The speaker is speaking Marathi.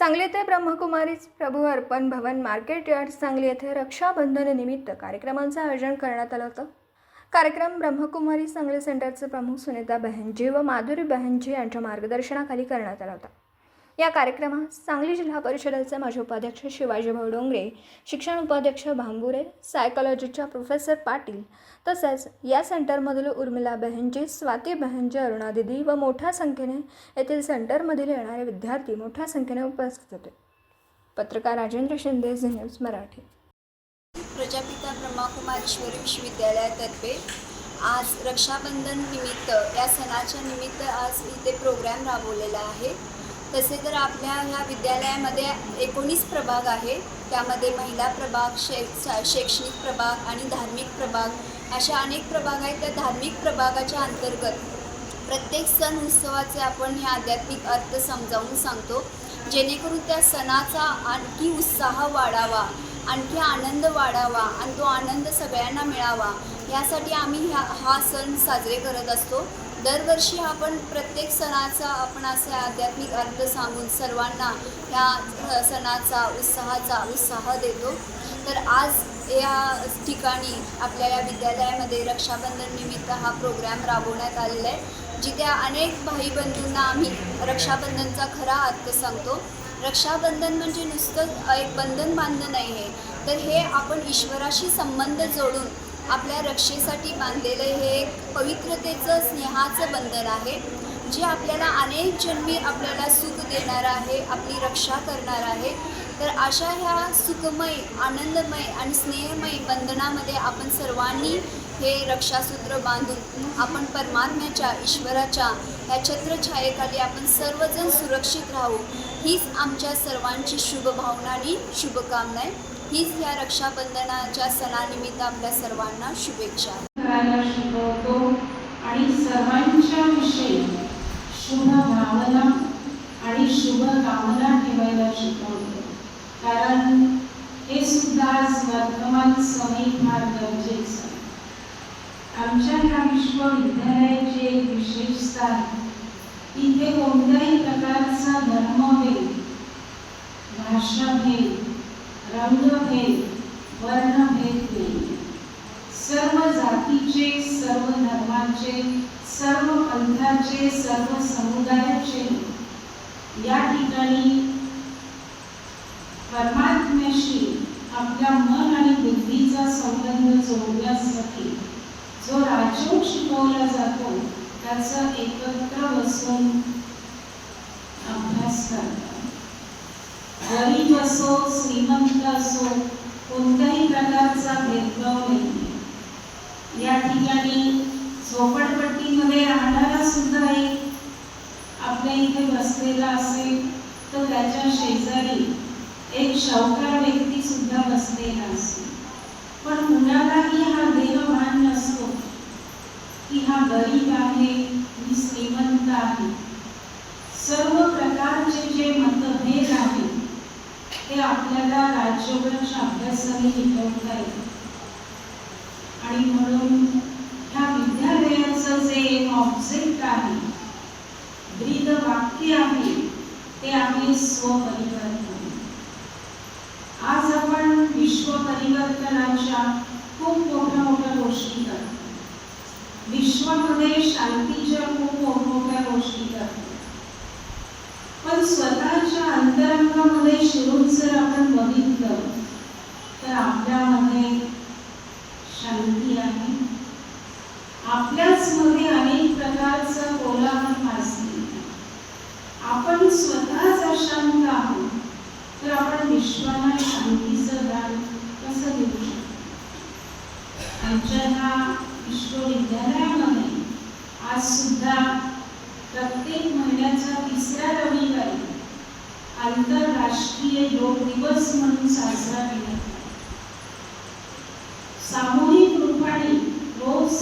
सांगली येथे ब्रह्मकुमारी प्रभू अर्पण भवन मार्केट यार्ड सांगली येथे रक्षाबंधन निमित्त कार्यक्रमांचं आयोजन करण्यात आलं होतं. कार्यक्रम ब्रह्मकुमारी सांगली सेंटरचे प्रमुख सुनीता बहनजी व माधुरी बहनजी यांच्या मार्गदर्शनाखाली करण्यात आला होता. या कार्यक्रमात सांगली जिल्हा परिषदेचे माजी उपाध्यक्ष शिवाजी भाऊ डोंगरे शिक्षण उपाध्यक्ष भांबुरे सायकॉलॉजीच्या प्रोफेसर पाटील तसेच या सेंटरमधील उर्मिला बहनजी स्वाती बहनजी अरुणा दिदी व मोठ्या संख्येने येथील सेंटरमधील येणारे विद्यार्थी मोठ्या संख्येने उपस्थित होते. पत्रकार राजेंद्र शिंदे झी न्यूज मराठी. प्रजापिता ब्रह्माकुमारेश्वरी विश्वविद्यालयातर्फे आज रक्षाबंधन निमित्त या सणाच्या निमित्त आज इथे प्रोग्रॅम राबवलेला आहे. तसे तर आपल्या ह्या विद्यालयामध्ये एकोणीस प्रभाग आहे त्यामध्ये महिला प्रभाग शै शा- शैक्षणिक प्रभाग आणि धार्मिक प्रभाग. अशा अनेक प्रभाग आहेत. त्या धार्मिक प्रभागाच्या अंतर्गत प्रत्येक सण उत्सवाचे आपण हे आध्यात्मिक अर्थ समजावून सांगतो. जेणेकरून त्या सणाचा आणखी उत्साह वाढावा आणखी आनंद वाढावा आणि तो आनंद सगळ्यांना मिळावा. यासाठी आम्ही ह्या हा सण साजरे करत असतो. दरवर्षी आपण प्रत्येक सणाचा आपण असे आध्यात्मिक अर्थ सांगून सर्वांना ह्या सणाचा उत्साहाचा उत्साह देतो. तर आज या ठिकाणी आपल्या या विद्यालयामध्ये रक्षाबंधन निमित्त हा प्रोग्राम राबवण्यात आलेला आहे जिथे अनेक भाई बंधूंना आम्ही रक्षाबंधनचा खरा अर्थ सांगतो. रक्षाबंधन म्हणजे नुसतं एक बंधन बांधणं नाही आहे तर हे आपण ईश्वराशी संबंध जोडून आपल्या रक्षेसाठी बांधलेलं हे एक पवित्रतेचं स्नेहाचं बंधन आहे जे आपल्याला अनेक जन्मी आपल्याला सुख देणार आहे आपली रक्षा करणार आहे. तर अशा ह्या सुखमय आनंदमय आणि स्नेहमय बंधनामध्ये आपण सर्वांनी हे रक्षासूत्र बांधून आपण परमात्म्याच्या ईश्वराच्या ह्या छत्रछायेखाली आपण सर्वजण सुरक्षित राहू. हीच आमच्या सर्वांची शुभभावना आणि शुभकामना आहे हीच या रक्षाबंधनाच्या सणानिमित्त आपल्या सर्वांना शुभेच्छा करायला शिकवतो आणि सर्वांच्या विषयी शुभ भावना आणि शुभ कामना ठेवायला शिकवतो कारण हे सुद्धा आज वर्तमान समय फार गरजेचं आमच्या ह्या विश्वविद्यालयाची एक विशेषता आहे. इथे कोणत्याही प्रकारचा धर्मभेद भाषाभेद रंगभेद वर्णभेद नाही सर्व जातीचे सर्व धर्माचे सर्व पंथाचे सर्व समुदायाचे. या ठिकाणी परमात्म्याशी आपल्या मन आणि बुद्धीचा संबंध जोडण्यासाठी जो राजयोग शिकवला जातो त्याचा एकत्र बसून अभ्यास करतात गरीब असो श्रीमंत असो कोणत्याही प्रकारचा भेदभाव नाही. या ठिकाणी झोपडपट्टीमध्ये राहणारा सुद्धा एक आपल्या इथे बसलेला असेल तर त्याच्या शेजारी एक शौकार व्यक्ती सुद्धा बसलेला असेल. पण कुणालाही हा देहभान नसतो की हा गरीब आहे मी श्रीमंत आहे सर्व प्रकारचे जे मतभेद आहेत ते आपल्याला राज्यभराच्या अभ्यासाने मिटवता येतात आणि म्हणून ह्या विद्यालयाचं जे एक ऑब्जेक्ट आहे ब्रीद वाक्य आहे ते आम्ही स्वपरिवर्तन. आज आपण विश्व परिवर्तनाच्या खूप मोठ्या मोठ्या गोष्टी करतो. विश्वामध्ये शांतीच्या खूप मोठमोठ्या गोष्टी करतो. पण स्वतःच्या अंतरंगामध्ये शिरून जर आपण बघितलं तर आपल्यामध्ये शांती आहे आपल्याच मध्ये अनेक प्रकारचा कोलाहल माजली आपण स्वतःचा शांत आहोत तर आपण विश्वाला शांतीचं दान कसं देऊ शकतो. आमच्या ह्या विश्वविद्यालयामध्ये आज सुद्धा प्रत्येक महिन्याचा तिसऱ्या रविवारी आंतरराष्ट्रीय योग दिवस म्हणून साजरा केला सामूहिक रूपाने रोज